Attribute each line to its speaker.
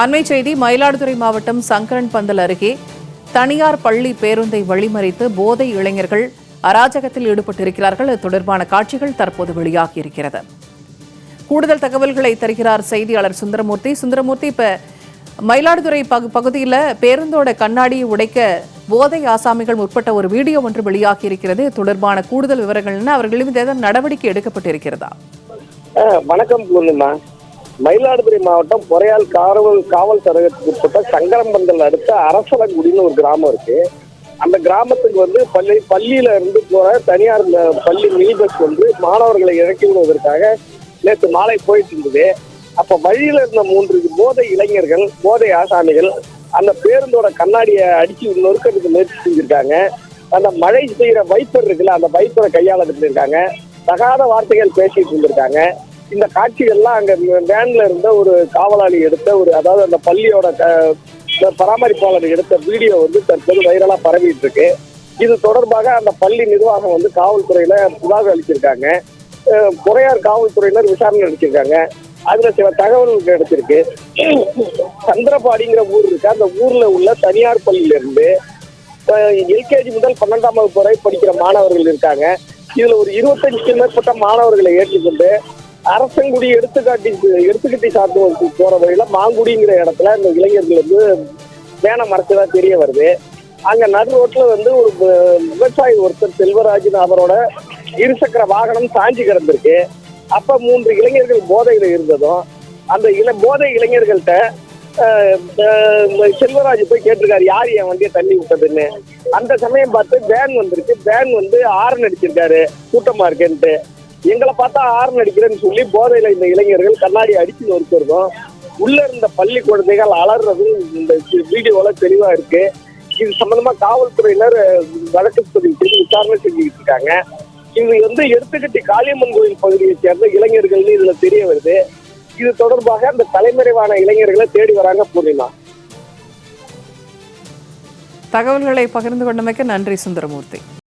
Speaker 1: அண்மை செய்தி மயிலாடுதுறை மாவட்டம் சங்கரன் பந்தல் அருகே தனியார் பள்ளி பேருந்தை வழிமறித்து போதை இளைஞர்கள் அராஜகத்தில் ஈடுபட்டிருக்கிறார்கள். இது தொடர்பான காட்சிகள் தற்போது வெளியாகியிருக்கிறது. கூடுதல் தகவல்களை தருகிறார் செய்தியாளர் சுந்தரமூர்த்தி. சுந்தரமூர்த்தி இப்ப மயிலாடுதுறை பகு பகுதியில் பேருந்தோட கண்ணாடியை உடைக்க போதை ஆசாமிகள் முற்பட்ட ஒரு வீடியோ ஒன்று வெளியாகி இருக்கிறது தொடர்பான கூடுதல் விவரங்கள் என்ன? அவர்கள் மீது ஏதாவது நடவடிக்கை எடுக்கப்பட்டிருக்கிறதா?
Speaker 2: வணக்கம் பூர்ணிமா மயிலாடுதுறை மாவட்டம் பொறையால் காவல் காவல் சரகத்துக்கு உட்பட்ட சங்கரம்பந்தல் அடுத்த அரசலங்குடின்னு ஒரு கிராமம் இருக்கு. அந்த கிராமத்துக்கு வந்து பள்ளி பள்ளியில இருந்து போற தனியார் பள்ளி மினி பஸ் வந்து மாணவர்களை இறக்கி விடுவதற்காக நேற்று மாலை போயிட்டு இருந்தது. அப்ப வழியில இருந்த மூன்று போதை இளைஞர்கள் போதை ஆசாமிகள் அந்த பேருந்தோட கண்ணாடியை அடிச்சு நொறுக்கிறதுக்கு முயற்சி செஞ்சிருக்காங்க. அந்த மழை பெய்கிற வைப்பர் இருக்குல்ல அந்த வைப்பரை கையாள இருந்திருக்காங்க தகாத வார்த்தைகள் பேசிட்டு இருந்திருக்காங்க. இந்த காட்சிகள்லாம் அங்க வேன்ல இருந்த ஒரு காவலாளி எடுத்த ஒரு அதாவது அந்த பள்ளியோட இந்த பராமரிப்பாளர் எடுத்த வீடியோ வந்து தற்போது வைரலா பரவிட்டு இருக்கு இது தொடர்பாக அந்த பள்ளி நிர்வாகம் வந்து காவல்துறையில புகார் அளிச்சிருக்காங்க. அஹ் பொறையார் காவல்துறையினர் விசாரணை அளிச்சிருக்காங்க அதுல சில தகவல்கள் கிடைச்சிருக்கு. சந்திரபாடிங்கிற ஊர் இருக்கு. அந்த ஊர்ல உள்ள தனியார் பள்ளியில இருந்து எல்கேஜி முதல் பன்னெண்டாம் வகுப்பு வரை படிக்கிற மாணவர்கள் இருக்காங்க. இதுல ஒரு இருபத்தஞ்சுக்கு மேற்பட்ட மாணவர்களை ஏற்றுக்கொண்டு அரசங்குடி எடுத்துக்காட்டி எடுத்துக்கட்டி சார்ந்து போற வழியில மாங்குடிங்கிற இடத்துல இந்த இளைஞர்கள் வந்து வேனை மறைச்சதா தெரிய வருது. அங்க நடு ரோட்ல வந்து ஒரு விவசாயி ஒருத்தர் செல்வராஜன் அவரோட இருசக்கர வாகனம் சாஞ்சி கிடந்திருக்கு. அப்ப மூன்று இளைஞர்கள் போதையில இருந்ததும் அந்த இள போதை இளைஞர்கள்ட்ட செல்வராஜ் போய் கேட்டிருக்காரு யார் என் வண்டியை தள்ளி விட்டதுன்னு? அந்த சமயம் பார்த்து வேன் வந்திருக்கு. வேன் வந்து ஆரன் அடிச்சிருக்காரு. கூட்டமா இருக்கேன்ட்டு. எங்களை பார்த்தா ஆரன் அடிக்கிறேன்னு சொல்லி போதையில இந்த இளைஞர்கள் கண்ணாடி அடிச்சு நொறுக்கிறதும் உள்ள இருந்த பள்ளி குழந்தைகள் அலறது இந்த வீடியோல தெளிவா இருக்கு. இது சம்பந்தமா காவல்துறையினர் வழக்கு பதிவு செய்து விசாரணை செஞ்சுக்கிட்டு இருக்காங்க. இது வந்து எடுத்துக்கட்டி காளியம்மன் கோயில் பகுதியை சேர்ந்த இளைஞர்கள்னு இதுல தெரிய வருது. இது தொடர்பாக அந்த தலைமறைவான இளைஞர்களை தேடி வராங்க பூர்ணிமா.
Speaker 1: தகவல்களை பகிர்ந்து கொண்டமைக்கு நன்றி சுந்தரமூர்த்தி.